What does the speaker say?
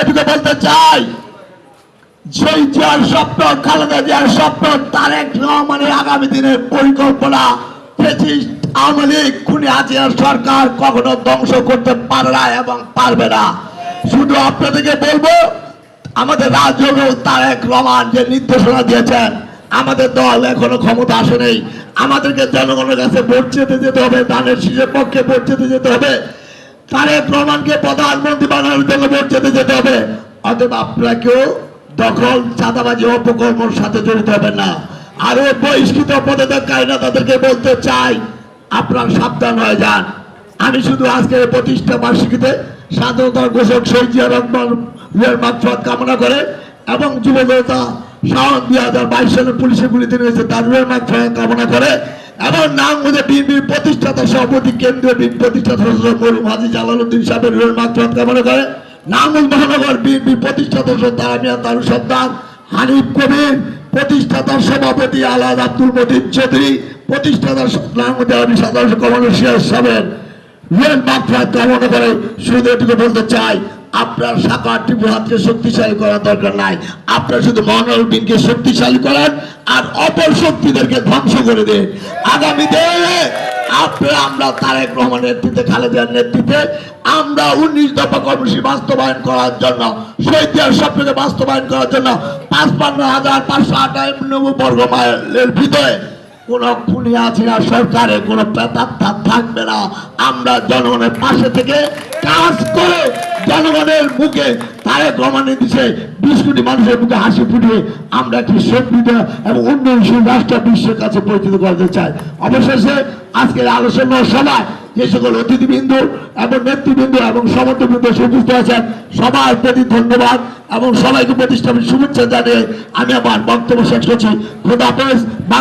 এটুকু বলতে চাই স্বপ্ন, খালেদা জিয়ার স্বপ্ন রহমানের আগামী দিনের পরিকল্পনা আওয়ামী লীগ সরকার কখনো ধ্বংস করতে পারে না এবং পারবে না। শুধু আপনাদেরকে বলব, আমাদের রাজ্য তারেক রহমান যে নির্দেশনা দিয়েছেন, আমাদের দল এখনও ক্ষমতা আসে নেই আমাদেরকে জনগণের কাছে ভোট চেতে যেতে হবে দানের শীষের পক্ষে ভোট যেতে হবে। তারেক রহমানকে প্রধানমন্ত্রী বানানোর জন্য ভোট চেতে যেতে হবে। অতএব আপনাকেও দখল, চাঁদাবাজি অপকর্মর সাথে জড়িত হবেন না। আর বহিষ্কৃত পদত্যাগকারীরা তাদেরকে বলতে চাই, আপনার সাবধান হয়ে যান। আমি শুধু আজকে প্রতিষ্ঠা বার্ষিকীতে স্বাধীনতার ঘোষক শহীদ জিয়া মাত্রাত কামনা করে এবং যুবদতা শাওন দুই হাজার বাইশ সালে পুলিশের গুলিতে নিয়েছে তার কামনা করে এবং নাম মধ্যে বিএনপির প্রতিষ্ঠাতা সভাপতি, কেন্দ্রীয় বিএনপি প্রতিষ্ঠাতা মরুম হাজি জালালউদ্দিন সাহেবের রুহের মাত্রাত কামনা করে। নাঙ্গল মহানগর বিএনপি প্রতিষ্ঠাতা তারামিয়া তার সন্তান, হানিফ কবির প্রতিষ্ঠাতার সভাপতি আলাদ আব্দুল মজিদ চৌধুরী প্রতিষ্ঠাতার নাঙ্গল আমি সাধারণ কমান্ডার সিয়াজ সাহেবের রেল মাত্রা কামনা করে শুধু এটুকু বলতে চাই আপনার শাখা ত্রিপুরাকে শক্তিশালী করার দরকার নাই। আপনার শুধু মনোরল বিনকে শক্তিশালী করেন আর অপর শক্তিদেরকে ধ্বংস করে দিন। আগামী দিনে আপনারা, আমরা তারেক রহমানের নেতৃত্বে, খালেদার নেতৃত্বে, আমরা উনিশ দফা কর্মসূচি বাস্তবায়ন করার জন্য শহীদ জিয়ার স্বপ্নকে বাস্তবায়ন করার জন্য পাঁচপান্ন হাজার পাঁচশো আটানব্বই বর্গ মাইলের ভিতরে কোন খুনি আছে না সরকারে কোনো প্রেতাত্মা থাকবে না। আমরা জনগণের পাশে থেকে কাজ করে জনগণের মুখে তারেক রহমানের দিছে, বিশ কোটি মানুষের মুখে হাসি ফুটিয়ে আমরা একটি সমৃদ্ধ এবং উন্নয়নশীল রাষ্ট্র বিশ্বের কাছে পরিচিত করতে চাই অবশেষে আজকের আলোচনা সভায় যে সকল অতিথিবৃন্দ এবং নেতৃবৃন্দ এবং সমর্থবৃন্দ উপস্থিত আছেন, সবার প্রতি ধন্যবাদ এবং সবাইকে প্রতিষ্ঠানের শুভেচ্ছা জানিয়ে আমি আমার বক্তব্য শেষ করছি খোদা হাফেজ। বাংলা